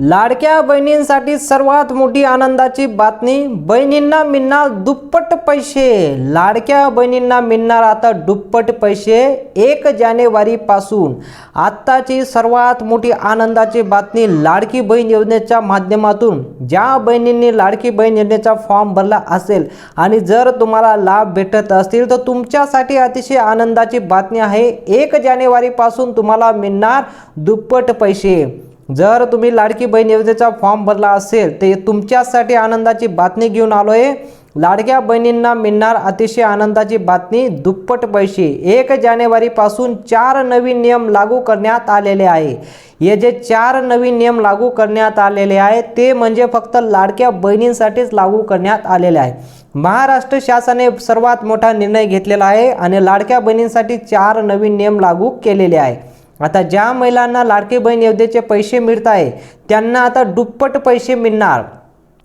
लाडक्या बहिणींसाठी सर्वात मोठी आनंदाची बातमी बहिणींना मिळणार दुप्पट पैसे. लाडक्या बहिणींना मिळणार आता दुप्पट पैसे एक जानेवारीपासून. आत्ताची सर्वात मोठी आनंदाची बातमी लाडकी बहीण योजनेच्या माध्यमातून. ज्या बहिणींनी लाडकी बहीण योजनेचा फॉर्म भरला असेल आणि जर तुम्हाला लाभ भेटत असतील तर तुमच्यासाठी अतिशय आनंदाची बातमी आहे. एक जानेवारीपासून तुम्हाला मिळणार दुप्पट पैसे. जर तुम्ही लाडकी बहीण योजनेचा फॉर्म भरला असेल तर तुमच्यासाठी आनंदाची बातमी घेऊन आलो आहे लाडक्या बहिणींना मिळणार अतिशय आनंदाची बातमी दुप्पट पैसे. एक जानेवारीपासून चार नवीन नियम लागू करण्यात आलेले आहे. हे जे चार नवीन नियम लागू करण्यात आलेले आहे ते म्हणजे फक्त लाडक्या बहिणींसाठीच लागू करण्यात आलेले आहे. महाराष्ट्र शासनाने सर्वात मोठा निर्णय घेतलेला आहे आणि लाडक्या बहिणींसाठी चार नवीन नियम लागू केलेले आहे. आता ज्या महिलांना लाडकी बहीण योजनेचे पैसे मिळत आहे त्यांना आता दुप्पट पैसे मिळणार.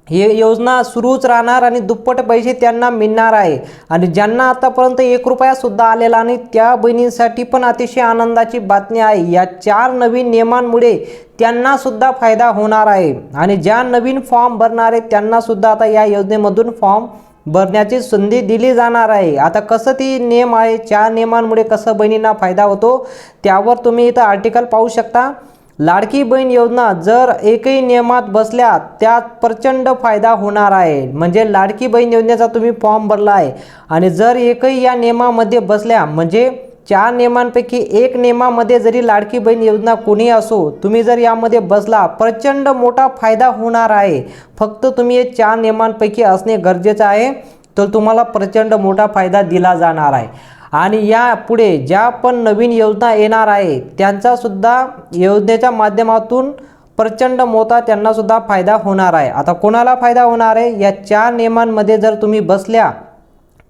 ही योजना सुरूच राहणार आणि दुप्पट पैसे त्यांना मिळणार आहे. आणि ज्यांना आतापर्यंत एक रुपयासुद्धा आलेला नाही त्या बहिणींसाठी पण अतिशय आनंदाची बातमी आहे. या चार नवीन नियमांमुळे त्यांनासुद्धा फायदा होणार आहे. आणि ज्या नवीन फॉर्म भरणार आहेत त्यांनासुद्धा आता या योजनेमधून फॉर्म भरण्याची संधी दिली जाणार आहे. आता कसं ती नियम आहे? चार नियमांमुळे कसं बहिणींना फायदा होतो? त्यावर तुम्ही इथं आर्टिकल पाहू शकता. लाडकी बहीण योजना जर एकही नियमात बसल्या त्यात प्रचंड फायदा होणार आहे. म्हणजे लाडकी बहीण योजनेचा तुम्ही फॉर्म भरला आहे. आणि जर एकही या नियमामध्ये बसल्या म्हणजे चार नियमांपैकी एक नियमामध्ये जरी लाडकी बहीण योजना कोणी असो तुम्ही जर यामध्ये बसला प्रचंड मोठा फायदा होणार आहे. फक्त तुम्ही हे चार नियमांपैकी असणे गरजेचं आहे तर तुम्हाला प्रचंड मोठा फायदा दिला जाणार आहे. आणि यापुढे ज्या पण नवीन योजना येणार आहे त्यांचासुद्धा योजनेच्या माध्यमातून प्रचंड मोठा त्यांनासुद्धा फायदा होणार आहे. आता कोणाला फायदा होणार आहे? या चार नियमांमध्ये जर तुम्ही बसल्या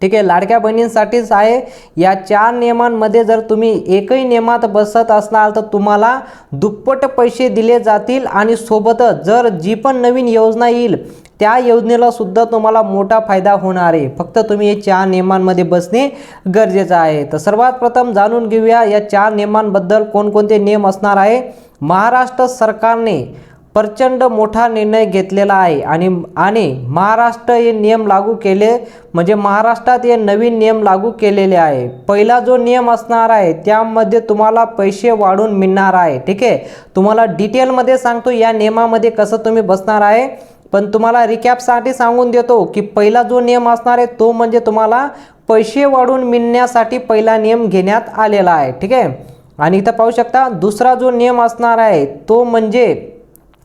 ठीक आहे? लाडक्या बहिणींसाठीच आहे. या चार नियमांमध्ये जर तुम्ही एकही नियमात बसत असणार तर तुम्हाला दुप्पट पैसे दिले जातील आणि सोबतच जर जी पण नवीन योजना येईल त्या योजनेला सुद्धा तुम्हाला मोठा फायदा होणार आहे. फक्त तुम्ही हे चार नियमांमध्ये बसणे गरजेचं आहे. तर सर्वात प्रथम जाणून घेऊया या चार नियमांबद्दल कोणकोणते नियम असणार आहे. महाराष्ट्र सरकारने प्रचंड मोठा निर्णय घेतलेला आहे. आणि आणि महाराष्ट्र हे नियम लागू केले म्हणजे महाराष्ट्रात हे नवीन नियम लागू केलेले आहे. पहिला जो नियम असणार आहे त्यामध्ये तुम्हाला पैसे वाढून मिळणार आहे. ठीक आहे? तुम्हाला डिटेलमध्ये सांगतो या नियमामध्ये कसं तुम्ही बसणार आहे. पण तुम्हाला रिकॅपसाठी सांगून देतो की पहिला जो नियम असणार आहे तो म्हणजे तुम्हाला पैसे वाढून मिळण्यासाठी पहिला नियम घेण्यात आलेला आहे. ठीक आहे? आणि इथं पाहू शकता दुसरा जो नियम असणार आहे तो म्हणजे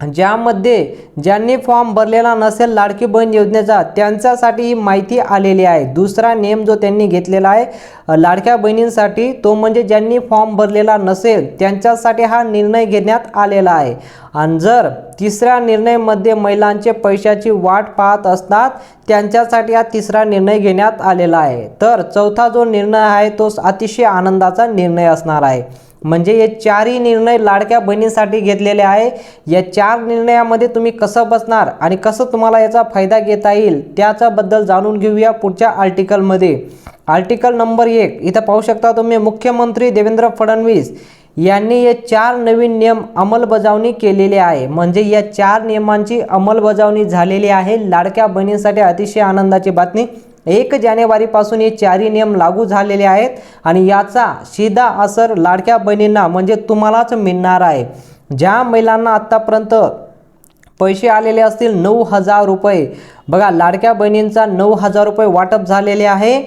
ज्यामध्ये ज्यांनी फॉर्म भरलेला नसेल लाडकी बहीण योजनेचा त्यांच्यासाठी ही माहिती आलेली आहे. दुसरा नेम जो त्यांनी घेतलेला आहे लाडक्या बहिणींसाठी तो म्हणजे ज्यांनी फॉर्म भरलेला नसेल त्यांच्यासाठी हा निर्णय घेण्यात आलेला आहे. आणि जर तिसऱ्या निर्णयमध्ये महिलांचे पैशाची वाट पाहत असतात त्यांच्यासाठी हा तिसरा निर्णय घेण्यात आलेला आहे. तर चौथा जो निर्णय आहे तो अतिशय आनंदाचा निर्णय असणार आहे. म्हणजे हे चारही निर्णय लाडक्या बहिणींसाठी घेतलेले आहे. या चार निर्णयामध्ये तुम्ही कसं बसणार आणि कसं तुम्हाला याचा फायदा घेता येईल त्याच्याबद्दल जाणून घेऊया पुढच्या आर्टिकलमध्ये. आर्टिकल नंबर एक इथं पाहू शकता तुम्ही मुख्यमंत्री देवेंद्र फडणवीस यांनी हे चार नवीन नियम अंमलबजावणी केलेली आहे. म्हणजे या चार नियमांची अंमलबजावणी झालेली आहे. लाडक्या बहिणींसाठी अतिशय आनंदाची बातमी. एक जानेवारीपासून हे चारही नियम लागू झालेले आहेत आणि याचा सीधा असर लाडक्या बहिणींना म्हणजे तुम्हालाच मिळणार आहे. ज्या महिलांना आत्तापर्यंत पैसे आलेले असतील नऊ हजार रुपये. बघा लाडक्या बहिणींचा नऊ हजार रुपये वाटप झालेले आहे.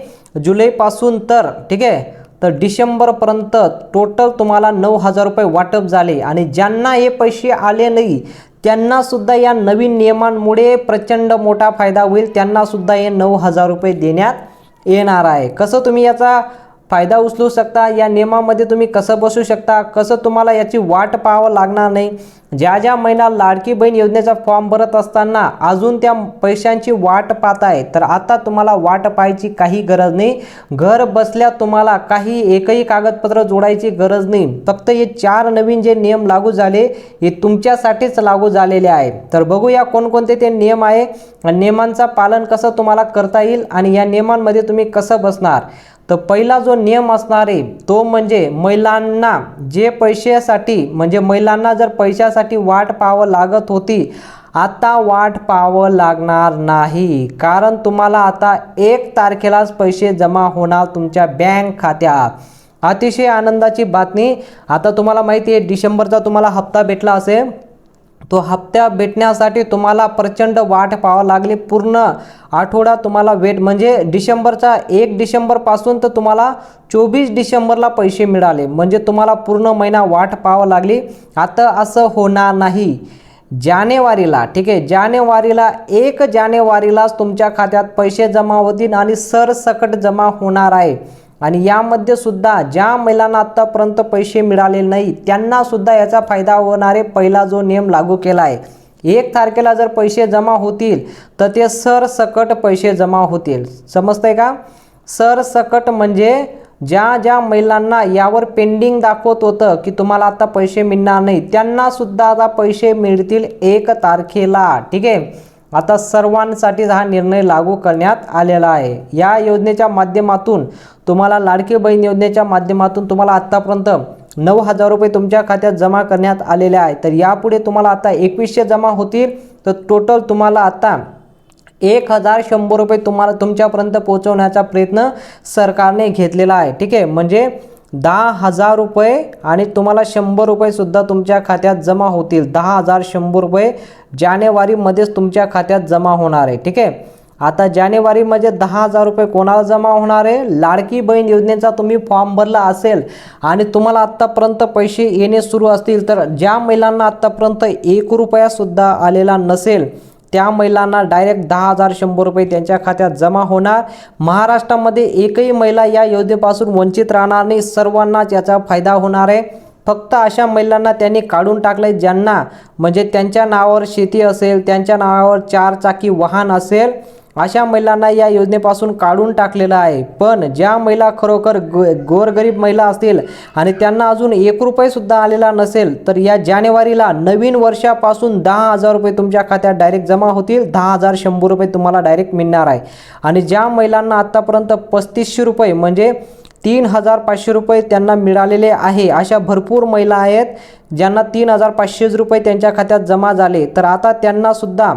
जुलैपासून तर ठीक आहे तर डिसेंबरपर्यंत टोटल तुम्हाला नऊ हजार रुपये वाटप झाले आणि ज्यांना हे पैसे आले नाही त्यांनासुद्धा या नवीन नियमांमुळे प्रचंड मोठा फायदा होईल. त्यांनासुद्धा हे नऊ हजार रुपये देण्यात येणार आहे. कसं तुम्ही याचा फायदा उचलू शकता. या नियमामध्ये तुम्ही कसं बसू शकता? कसं तुम्हाला याची वाट पाहावं लागणार नाही? ज्या ज्या महिला लाडकी बहीण योजनेचा फॉर्म भरत असताना अजून त्या पैशांची वाट पाहत आहे तर आता तुम्हाला वाट पाहायची काही गरज नाही. घर बसल्या तुम्हाला काही एकही कागदपत्र जोडायची गरज नाही. फक्त हे चार नवीन जे नियम लागू झाले हे तुमच्यासाठीच लागू झालेले आहे तर बघूया कोणकोणते ते नियम आहे. नियमांचा नियमांचं पालन कसं तुम्हाला करता येईल आणि या नियमांमध्ये तुम्ही कसं बसणार? तर पहिला जो नियम असणार आहे तो म्हणजे महिलांना जे पैशासाठी म्हणजे महिलांना जर पैशासाठी वाट पाहावं लागत होती आता वाट पाहावं लागणार नाही. कारण तुम्हाला आता एक तारखेलाच पैसे जमा होणार तुमच्या बँक खात्यात. अतिशय आनंदाची बातमी. आता तुम्हाला माहिती आहे डिसेंबरचा तुम्हाला हप्ता भेटला असेल. तो हप्त्या भेटण्यासाठी तुम्हाला प्रचंड वाट पाहावं लागली. पूर्ण आठवडा तुम्हाला वेट म्हणजे डिसेंबरचा एक डिसेंबरपासून तर तुम्हाला चोवीस डिसेंबरला पैसे मिळाले. म्हणजे तुम्हाला पूर्ण महिना वाट पाहावं लागली. आता असं होणार नाही. जानेवारीला ठीक आहे जानेवारीला एक जानेवारीलाच तुमच्या खात्यात पैसे जमा होतील आणि सरसकट जमा होणार आहे. आणि यामध्ये सुद्धा ज्या महिलांना आत्तापर्यंत पैसे मिळाले नाही त्यांना सुद्धा याचा फायदा होणारे पहिला जो नियम लागू केला आहे एक तारखेला जर पैसे जमा होतील तर ते सरसकट पैसे जमा होतील. समजतंय का? सरसकट म्हणजे ज्या ज्या महिलांना यावर पेंडिंग दाखवत होतं की तुम्हाला आता पैसे मिळणार नाही त्यांना सुद्धा आता पैसे मिळतील एक तारखेला. ठीक आहे? आता सर्वांसाठी हा निर्णय लागू करण्यात आलेला आहे. या योजनेच्या माध्यमातून तुम्हाला लाडकी बहीण योजनेच्या माध्यमातून तुम्हाला आत्तापर्यंत नऊ हजार रुपये तुमच्या खात्यात जमा करण्यात आलेले आहे. तर यापुढे तुम्हाला आता एकवीसशे जमा होतील. तर टोटल तुम्हाला आता एक हजार शंभर रुपये तुम्हाला तुमच्यापर्यंत पोहोचवण्याचा प्रयत्न सरकारने घेतलेला आहे. ठीक आहे? म्हणजे दहा हजार रुपये आणि तुम्हाला शंभर रुपयेसुद्धा तुमच्या खात्यात जमा होतील. दहा हजार शंभर रुपये जानेवारीमध्येच तुमच्या खात्यात जमा होणार आहे. ठीक आहे? आता जानेवारीमध्ये दहा हजार रुपये कोणाला जमा होणार आहे? लाडकी बहीण योजनेचा तुम्ही फॉर्म भरला असेल आणि तुम्हाला आत्तापर्यंत पैसे येणे सुरू असतील तर ज्या महिलांना आत्तापर्यंत एक रुपयासुद्धा आलेला नसेल त्या महिलांना डायरेक्ट दहा हजार शंभर रुपये त्यांच्या खात्यात जमा होणार. महाराष्ट्रामध्ये एकही महिला या योजनेपासून वंचित राहणार नाही. सर्वांनाच याचा फायदा होणार आहे. फक्त अशा महिलांना त्यांनी काढून टाकले ज्यांना म्हणजे त्यांच्या नावावर शेती असेल त्यांच्या नावावर चार चाकी वाहन असेल अशा महिलांना या योजनेपासून काढून टाकलेलं आहे. पण ज्या महिला खरोखर गो गोरगरीब महिला असतील आणि त्यांना अजून एक रुपयेसुद्धा आलेला नसेल तर या जानेवारीला नवीन वर्षापासून दहा हजार रुपये तुमच्या खात्यात डायरेक्ट जमा होतील. दहा हजार शंभर रुपये तुम्हाला डायरेक्ट मिळणार आहे. आणि ज्या महिलांना आत्तापर्यंत पस्तीसशे रुपये म्हणजे तीन हजार पाचशे रुपये त्यांना मिळालेले आहे अशा भरपूर महिला आहेत ज्यांना तीन हजार पाचशेच रुपये त्यांच्या खात्यात जमा झाले. तर आता त्यांनासुद्धा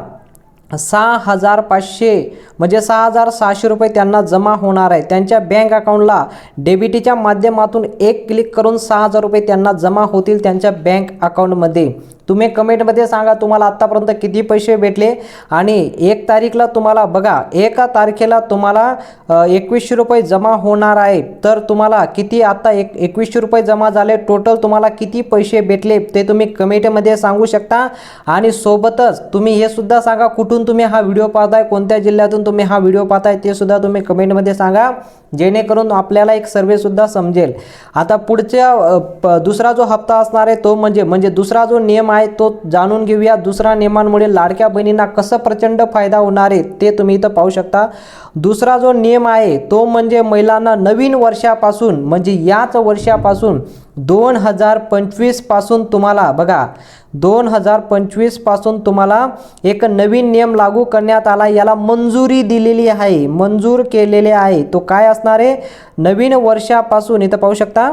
सहा हजार पाचशे म्हणजे सहा हजार सहाशे रुपये त्यांना जमा होणार आहे. त्यांच्या बँक अकाउंटला डेबिटीच्या माध्यमातून एक क्लिक करून सहा हजार रुपये त्यांना जमा होतील त्यांच्या बँक अकाउंटमध्ये तुम्ही कमेंटमध्ये सांगा तुम्हाला आत्तापर्यंत किती पैसे भेटले आणि एक तारीखला तुम्हाला बघा एका तारखेला तुम्हाला एकवीसशे रुपये जमा होणार आहे. तर तुम्हाला किती आत्ता एक एकवीसशे रुपये जमा झाले टोटल तुम्हाला किती पैसे भेटले ते तुम्ही कमेंटमध्ये सांगू शकता. आणि सोबतच तुम्ही हे सुद्धा सांगा कुठून तुम्ही हा व्हिडिओ पाहताय कोणत्या जिल्ह्यातून तुम्ही हा व्हिडिओ पाहताय ते सुद्धा तुम्ही कमेंटमध्ये सांगा. जेणेकरून आपल्याला एक सर्वेसुद्धा समजेल. आता पुढच्या प- दुसरा जो हप्ता असणार आहे तो म्हणजे म्हणजे दुसरा जो नियम आहे तो जाणून घेऊया. दुसरा नियमांमुळे लाडक्या बहिणींना कसं प्रचंड फायदा होणार आहे ते तुम्ही इथं पाहू शकता. दुसरा जो नियम आहे तो म्हणजे महिलांना नवीन वर्षापासून म्हणजे याच वर्षापासून दोन हजार पंचवीसपासून तुम्हाला बघा दोन हजार पंचवीसपासून तुम्हाला एक नवीन नियम लागू करण्यात आला. याला मंजुरी दिलेली आहे मंजूर केलेले आहे. तो काय असणार आहे? नवीन वर्षापासून इथं पाहू शकता.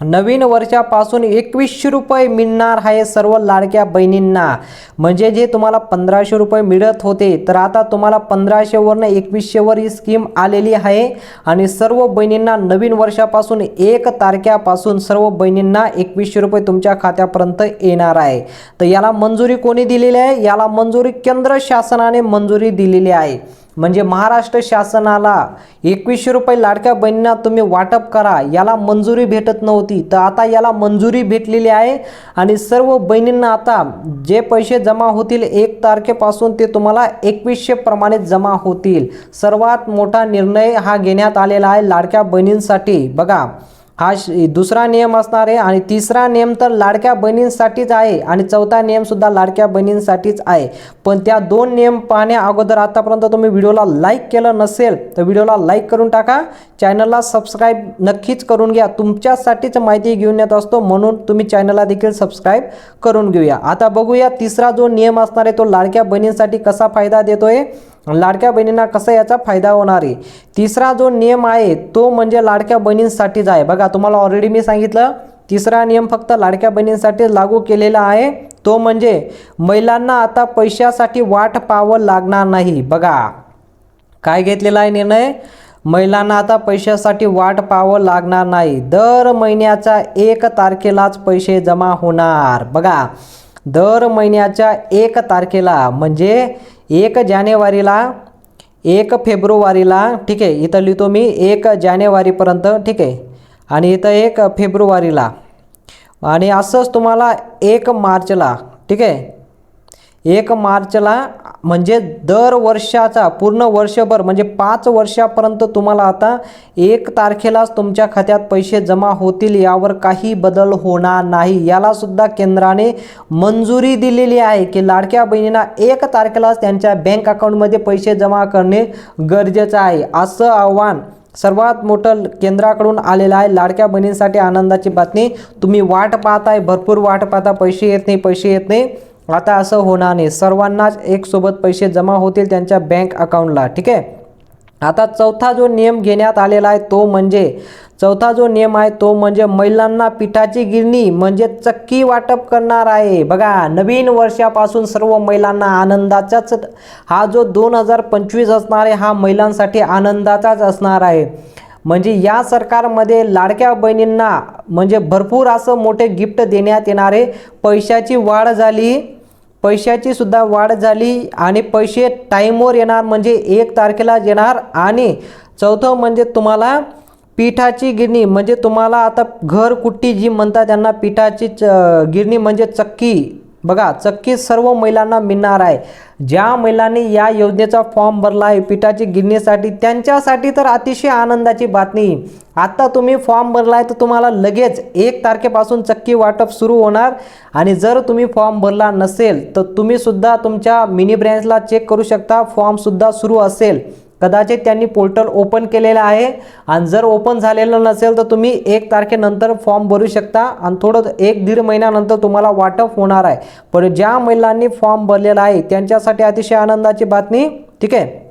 नवीन वर्षापासून एकवीसशे रुपये मिळणार आहे सर्व लाडक्या बहिणींना. म्हणजे जे तुम्हाला पंधराशे रुपये मिळत होते तर आता तुम्हाला पंधराशेवरनं एकवीसशेवर ही स्कीम आलेली आहे. आणि सर्व बहिणींना नवीन वर्षापासून एक तारख्यापासून सर्व बहिणींना एकवीसशे रुपये तुमच्या खात्यापर्यंत येणार आहे. तर याला मंजुरी कोणी दिलेली आहे? याला मंजुरी केंद्र शासनाने मंजुरी दिलेली आहे. म्हणजे महाराष्ट्र शासनाला एकवीसशे रुपये लाडक्या बहिणींना तुम्ही वाटप करा याला मंजुरी भेटत नव्हती. तर आता याला मंजुरी भेटलेली आहे आणि सर्व बहिणींना आता जे पैसे जमा होतील एक तारखेपासून ते तुम्हाला एकवीसशे प्रमाणे जमा होतील. सर्वात मोठा निर्णय हा घेण्यात आलेला आहे लाडक्या बहिणींसाठी. बघा हा श- दुसरा नियम असणार आहे आणि तिसरा नियम तर लाडक्या बहिणींसाठीच आहे आणि चौथा नियमसुद्धा लाडक्या बहिणींसाठीच आहे. पण त्या दोन नियम पाहण्या अगोदर आतापर्यंत तुम्ही व्हिडिओला लाईक केलं नसेल तर व्हिडिओला लाईक करून टाका. चॅनलला सबस्क्राईब नक्कीच करून घ्या. तुमच्यासाठीच माहिती घेऊन येत असतो म्हणून तुम्ही चॅनलला देखील सबस्क्राईब करून घेऊया. आता बघूया तिसरा जो नियम असणार आहे तो लाडक्या बहिणींसाठी कसा फायदा देतोय. लाडक्या बहिणींना कसा याचा फायदा होणार आहे? तिसरा जो नियम आहे तो म्हणजे लाडक्या बहिणींसाठीच आहे. बघा तुम्हाला ऑलरेडी मी सांगितलं तिसरा नियम फक्त लाडक्या बहिणींसाठी लागू केलेला आहे. तो म्हणजे महिलांना आता पैशासाठी वाट पाहावं लागणार नाही. बघा काय घेतलेला आहे निर्णय? महिलांना आता पैशासाठी वाट पाहावं लागणार नाही. दर महिन्याच्या एक तारखेलाच पैसे जमा होणार. बघा दर महिन्याच्या एक तारखेला म्हणजे एक जानेवारीला एक फेब्रुवारीला ठीक आहे इथं लिहितो मी एक जानेवारीपर्यंत ठीक आहे. आणि इथं एक फेब्रुवारीला. आणि असंच तुम्हाला एक मार्चला ठीक आहे एक मार्चला म्हणजे दर वर्षाचा पूर्ण वर्षभर म्हणजे पाच वर्षापर्यंत तुम्हाला आता एक तारखेलाच तुमच्या खात्यात पैसे जमा होतील यावर काही बदल होणार नाही. यालासुद्धा केंद्राने मंजुरी दिलेली आहे की लाडक्या बहिणींना एक तारखेलाच त्यांच्या बँक अकाउंटमध्ये पैसे जमा करणे गरजेचं आहे. असं आव्हान सर्वात मोठं केंद्राकडून आलेलं आहे. लाडक्या बहिणींसाठी आनंदाची बातमी तुम्ही वाट पाहताय भरपूर वाट पाहता पैसे येत नाही पैसे येत नाही. आता असं होणार नाही. सर्वांनाच एकसोबत पैसे जमा होतील त्यांच्या बँक अकाउंटला ठीक आहे? आता चौथा जो नियम घेण्यात आलेला आहे तो म्हणजे चौथा जो नियम आहे तो म्हणजे महिलांना पिठाची गिरणी म्हणजे चक्की वाटप करणार आहे. बघा नवीन वर्षापासून सर्व महिलांना आनंदाचाच हा जो दोन हजार पंचवीस असणार आहे हा महिलांसाठी आनंदाचाच असणार आहे. म्हणजे या सरकारमध्ये लाडक्या बहिणींना म्हणजे भरपूर असं मोठे गिफ्ट देण्यात येणार आहे. पैशाची वाढ झाली. पैशाची सुद्धा वाढ झाली आणि पैसे टाईमवर येणार म्हणजे एक तारखेला येणार आणि चौथं म्हणजे तुम्हाला पिठाची गिरणी म्हणजे तुम्हाला आता घरकुट्टी जी म्हणतात त्यांना पिठाची च गिरणी म्हणजे चक्की. बघा चक्की सर्व महिलांना मिळणार आहे. ज्या महिलांनी या योजनेचा फॉर्म भरला आहे पिठाची गिरणीसाठी त्यांच्यासाठी तर अतिशय आनंदाची बातमी. आत्ता तुम्ही फॉर्म भरला आहे तर तुम्हाला लगेच एक तारखेपासून चक्की वाटप सुरू होणार. आणि जर तुम्ही फॉर्म भरला नसेल तर तुम्ही सुद्धा तुमच्या मिनी ब्रँचला चेक करू शकता फॉर्मसुद्धा सुरू असेल. कदाचित त्यांनी पोर्टल ओपन केलेलं आहे. आणि जर ओपन झालेलं नसेल तर तुम्ही एक तारखेनंतर फॉर्म भरू शकता आणि थोडं एक दीड महिन्यानंतर तुम्हाला वाटप होणार आहे. पण ज्या महिलांनी फॉर्म भरलेला आहे त्यांच्यासाठी अतिशय आनंदाची बातमी ठीक आहे?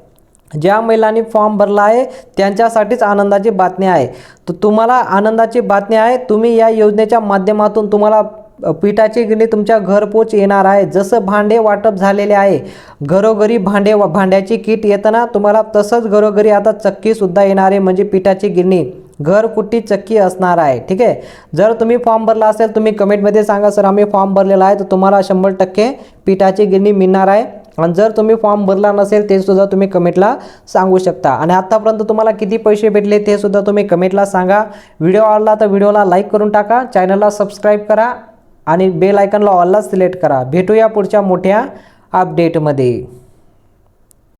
ज्या महिलांनी फॉर्म भरला आहे त्यांच्यासाठीच आनंदाची बातमी आहे. तर तुम्हाला आनंदाची बातमी आहे तुम्ही या योजनेच्या माध्यमातून तुम्हाला पिठाची गिरणी तुमच्या घरपोच येणार आहे. जसं भांडे वाटप झालेले आहे घरोघरी भांडे भांड्याची किट येताना तुम्हाला तसंच घरोघरी आता चक्कीसुद्धा येणार आहे म्हणजे पिठाची गिरणी. घरकुट्टी चक्की असणार आहे ठीक आहे? जर तुम्ही फॉर्म भरला असेल तुम्ही कमेंटमध्ये सांगा सर आम्ही फॉर्म भरलेला आहे तर तुम्हाला शंभर टक्के पिठाची गिरणी मिळणार आहे. आणि जर तुम्ही फॉर्म भरला नसेल ते सुद्धा तुम्ही कमेंटला सांगू शकता. आणि आत्तापर्यंत तुम्हाला किती पैसे भेटले ते सुद्धा तुम्ही कमेंटला सांगा. व्हिडिओ आवडला तर व्हिडिओला लाईक करून टाका. चॅनलला सबस्क्राईब करा. आणि बेल आयकनला ऑलला सिलेक्ट करा. भेटूया पुढच्या मोठ्या अपडेटमध्ये